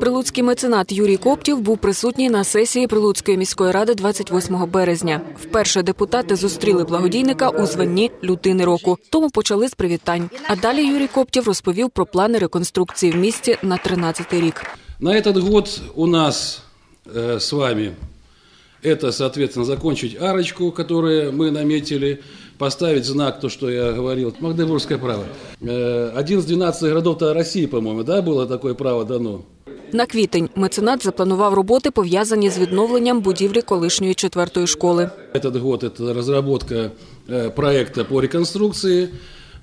Прилуцький меценат Юрій Коптів був присутній на сесії Прилуцької міської ради 28 березня. Вперше депутати зустріли благодійника у званні людини року. Тому почали з привітань. А далі Юрій Коптів розповів про плани реконструкції в місті на 13-й рік. На этот год у нас э, с вами это, соответственно, закончить арочку, которую мы наметили, поставить знак, то, что я говорил, Магдебургское право. Э, один из 12 городов России, по-моему, да, было такое право дано. На квітень меценат запланував роботи, пов'язані з відновленням будівлі колишньої четвертої школи. Этот год – это разработка э, проекта по реконструкции,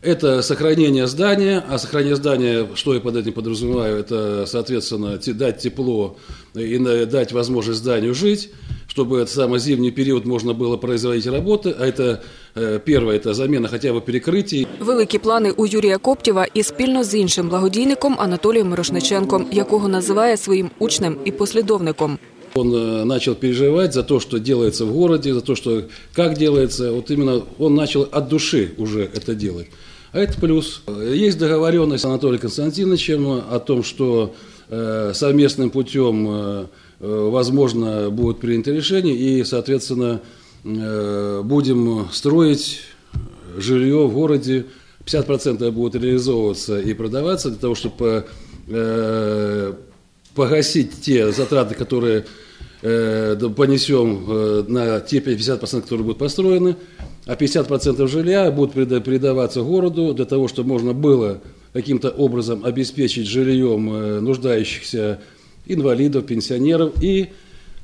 это сохранение здания, а сохранение здания, что я под этим подразумеваю, это, соответственно, те- дать тепло и на- дать возможность зданию жить, чтобы этот самый зимний период можно было производить работы, а это э, первое, это замена хотя бы перекрытий, Великі плани у Юрія Коптєва і спільно з іншим благодійником Анатолієм Мирошниченком, якого називає своїм учнем і послідовником. Он э, начал переживать за то, что делается в городе, за то, что как делается. Вот именно он начал от души уже это делать. А это плюс. Э, Есть договоренность с Анатолием Константиновичем о том, что э, совместным путем, э, э, возможно, будет принято решение, и, соответственно, э, будем строить жилье в городе. 50% будет реализовываться и продаваться для того, чтобы э, погасить те затраты, которые э, понесем э, на те 50%, которые будут построены, а 50% жилья будут переда- передаваться городу для того, чтобы можно было каким-то образом обеспечить жильем э, нуждающихся инвалидов, пенсионеров и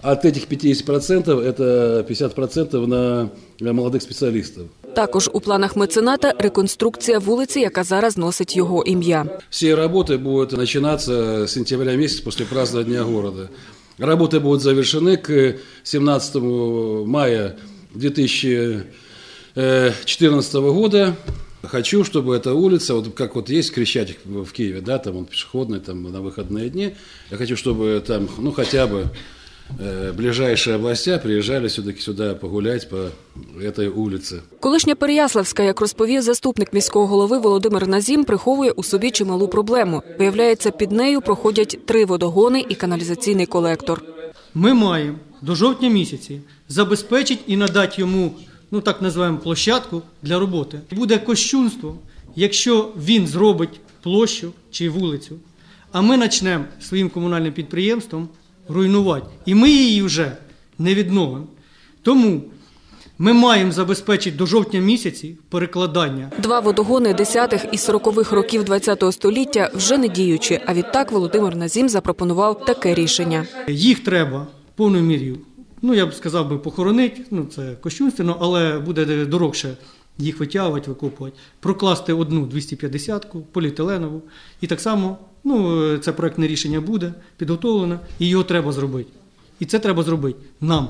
от этих 50% это 50% на на молодых специалистов. Також у планах мецената реконструкція вулиці, яка зараз носить його ім'я. Все работы будут начинаться с сентября месяца после празднования Дня города. Работы будут завершены к 17 мая 2014 года. Хочу, чтобы эта улица, вот как вот есть Крещатик в Киеве, да, там он пешеходный, там на выходные дни. Я хочу, чтобы там, ну, хотя бы э, ближайшие областя приезжали все-таки сюда погулять по этой улице. Колишня Переяславська, як розповів заступник міського голови Володимир Назім, приховує у собі чималу проблему. Виявляється, під нею проходять три водогони і каналізаційний колектор. Ми маємо до жовтня місяці забезпечити і надати йому, ну так називаємо, площадку для роботи. Буде кощунство, якщо він зробить площу чи вулицю, а ми почнемо своїм комунальним підприємством руйнувати. І ми її вже не відновимо. Тому ми маємо забезпечити до жовтня місяці перекладання Два водогони 10-х і 40-х років ХХ століття вже не діючі. А відтак Володимир Назім запропонував таке рішення. Їх треба повною мірою, ну я б сказав би, похоронити, ну це кощунственно, але буде дорогше їх витягувати, викопувати, прокласти одну 250-ку, поліетиленову. І так само, ну, це проектне рішення буде підготовлено, і його треба зробити. І це треба зробити нам.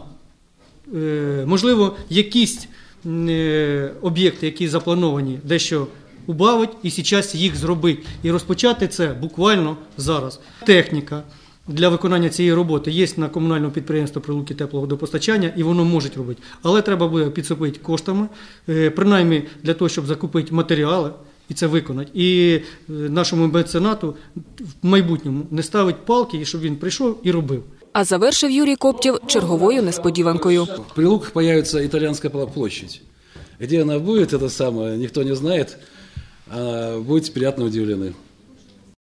Е, можливо, якісь е, об'єкти, які заплановані, дещо убавить і зараз їх зробити. І розпочати це буквально зараз. Техніка для виконання цієї роботи є на комунальному підприємстві прилуки теплого тепловодопостачання, і воно може робити. Але треба буде підсипити коштами, е, принаймні для того, щоб закупити матеріали. І це виконати. І е, нашому меценату в майбутньому не ставить палки, і щоб він прийшов і робив. А завершив Юрій Коптів черговою несподіванкою. В Прилуках появиться італійська площадь. Де вона буде, це саме ніхто не знає. Будьте приємно удивлены.